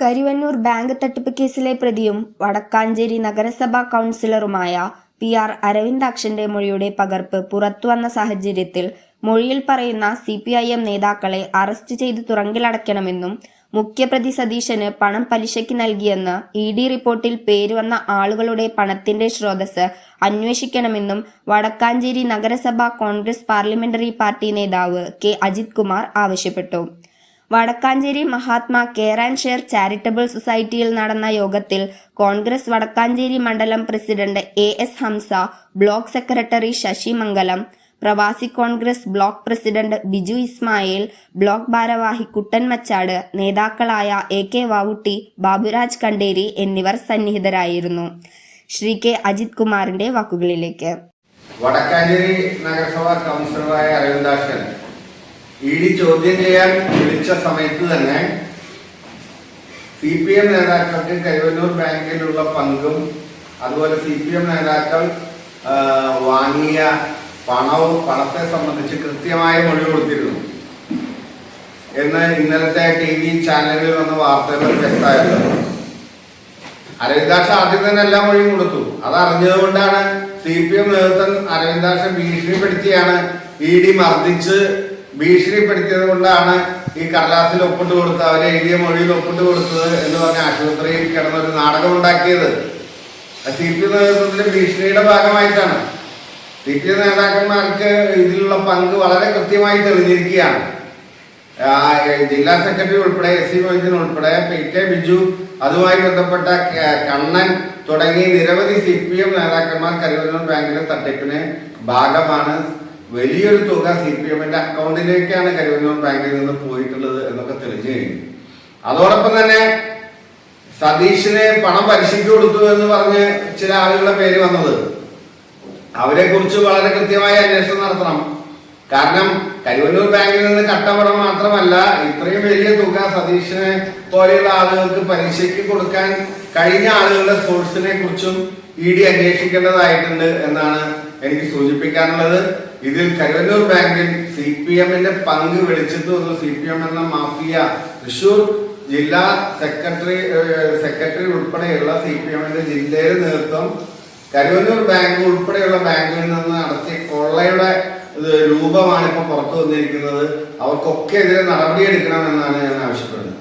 Karuvannur bank തട്ടിപ്പ് കേസിലെ പ്രതിയും വടക്കാഞ്ചേരി നഗരസഭാ കൗൺസിലറുമായ പി ആർ അരവിന്ദാക്ഷന്റെ മൊഴിയുടെ പകർപ്പ് പുറത്തുവന്ന സാഹചര്യത്തിൽ മൊഴിയിൽ പറയുന്ന സി പി ഐ എം നേതാക്കളെ അറസ്റ്റ് ചെയ്ത് തുറങ്കിലടയ്ക്കണമെന്നും മുഖ്യപ്രതി സതീശന് പണം പലിശയ്ക്ക് നൽകിയെന്ന് ഇ ഡി റിപ്പോർട്ടിൽ പേരുവന്ന ആളുകളുടെ പണത്തിന്റെ സ്രോതസ് അന്വേഷിക്കണമെന്നും വടക്കാഞ്ചേരി നഗരസഭാ കോൺഗ്രസ് പാർലമെന്ററി പാർട്ടി നേതാവ് കെ അജിത് കുമാർ ആവശ്യപ്പെട്ടു. Vadakkanchery Mahatma care and share charitable സൊസൈറ്റിയിൽ നടന്ന യോഗത്തിൽ കോൺഗ്രസ് വടക്കാഞ്ചേരി മണ്ഡലം president A S Hamza block secretary Sasi Mangalam പ്രവാസി Congress block president Biju Ismail block ഭാരവാഹി കുട്ടൻമച്ചാട് നേതാക്കളായ എ കെ വാവുട്ടി ബാബുരാജ് കണ്ടേരി എന്നിവർ സന്നിഹിതരായിരുന്നു. ശ്രീ കെ അജിത് കുമാറിന്റെ വാക്കുകളിലേക്ക്. വടക്കാഞ്ചേരി നഗരസഭാ കൗൺസിലറായ അരവിന്ദാക്ഷൻ ഇ ഡി ചോദ്യം ചെയ്യാൻ വിളിച്ച സമയത്ത് തന്നെ സി പി എം നേതാക്കൾക്ക് കരുവന്നൂർ ബാങ്കിലുള്ള പങ്കും അതുപോലെ സി പി എം നേതാക്കൾ വാങ്ങിയ പണവും പണത്തെ സംബന്ധിച്ച് കൃത്യമായ മൊഴി കൊടുത്തിരുന്നു. എന്ന് ഇന്നലത്തെ ടി വി ചാനലുകളിൽ വന്ന വാർത്തകൾ വ്യക്തമായിരുന്നു. അരവിന്ദാക്ഷ ആദ്യം തന്നെ എല്ലാ മൊഴിയും കൊടുത്തു. അത് അറിഞ്ഞതുകൊണ്ടാണ് സി പി എം നേതൃത്വം അരവിന്ദാക്ഷ ഭീഷണിപ്പെടുത്തിയാണ് ഇ ഡി മർദ്ദിച്ച് ഭീഷണിപ്പെടുത്തിയത് കൊണ്ടാണ് ഈ കടലാസിൽ ഒപ്പിട്ട് കൊടുത്ത് അവരെ എഴുതിയ മൊഴിയിൽ ഒപ്പിട്ട് കൊടുത്തത് എന്ന് പറഞ്ഞ ആശുപത്രിയിൽ കിടന്നൊരു നാടകം ഉണ്ടാക്കിയത്. സി പി നേതൃത്വത്തിന്റെ ഭീഷണിയുടെ ഭാഗമായിട്ടാണ്. സി പി നേതാക്കന്മാർക്ക് ഇതിലുള്ള പങ്ക് വളരെ കൃത്യമായി തെളിഞ്ഞിരിക്കുകയാണ്. ജില്ലാ സെക്രട്ടറി ഉൾപ്പെടെ എസ് സി മൊയ്തീൻ ഉൾപ്പെടെ പി കെ ബിജു അതുമായി ബന്ധപ്പെട്ട കണ്ണൻ തുടങ്ങി നിരവധി സി പി എം നേതാക്കന്മാർ കരുവന്നൂർ ബാങ്കിലെ തട്ടിപ്പിന് ഭാഗമാണ്. വലിയൊരു തുക സി പി എമ്മിന്റെ അക്കൗണ്ടിലേക്കാണ് കരുവന്നൂർ ബാങ്കിൽ നിന്ന് പോയിട്ടുള്ളത് എന്നൊക്കെ തെളിഞ്ഞു കഴിഞ്ഞു. അതോടൊപ്പം തന്നെ സതീഷിനെ പണം പലിശയ്ക്ക് കൊടുത്തു എന്ന് പറഞ്ഞ് ചില ആളുകളുടെ പേര് വന്നത്. അവരെ കുറിച്ച് വളരെ കൃത്യമായ അന്വേഷണം നടത്തണം. കാരണം കരുവന്നൂർ ബാങ്കിൽ നിന്ന് കട്ടപ്പണം മാത്രമല്ല ഇത്രയും വലിയ തുക സതീഷിനെ പോലെയുള്ള ആളുകൾക്ക് പലിശയ്ക്ക് കൊടുക്കാൻ കഴിഞ്ഞ ആളുകളുടെ സോഴ്സിനെ കുറിച്ചും ഇ ഡി അന്വേഷിക്കേണ്ടതായിട്ടുണ്ട് എന്നാണ് എനിക്ക് സൂചിപ്പിക്കാനുള്ളത്. ഇതിൽ കരുവന്നൂർ ബാങ്കിൽ സി പി എമ്മിന്റെ പങ്ക് വെളിച്ചത്ത് വന്നു. സി പി എം എന്ന മാഫിയ തൃശൂർ ജില്ലാ സെക്രട്ടറി സെക്രട്ടറി ഉൾപ്പെടെയുള്ള സി പി എമ്മിന്റെ ജില്ലയിലെ നേതൃത്വം കരുവന്നൂർ ബാങ്ക് ഉൾപ്പെടെയുള്ള ബാങ്കുകളിൽ നിന്ന് നടത്തിയ കൊള്ളയുടെ രൂപമാണ് ഇപ്പൊ പുറത്തു വന്നിരിക്കുന്നത്. അവർക്കൊക്കെ എതിരെ നടപടിയെടുക്കണമെന്നാണ് ഞാൻ ആവശ്യപ്പെടുന്നത്.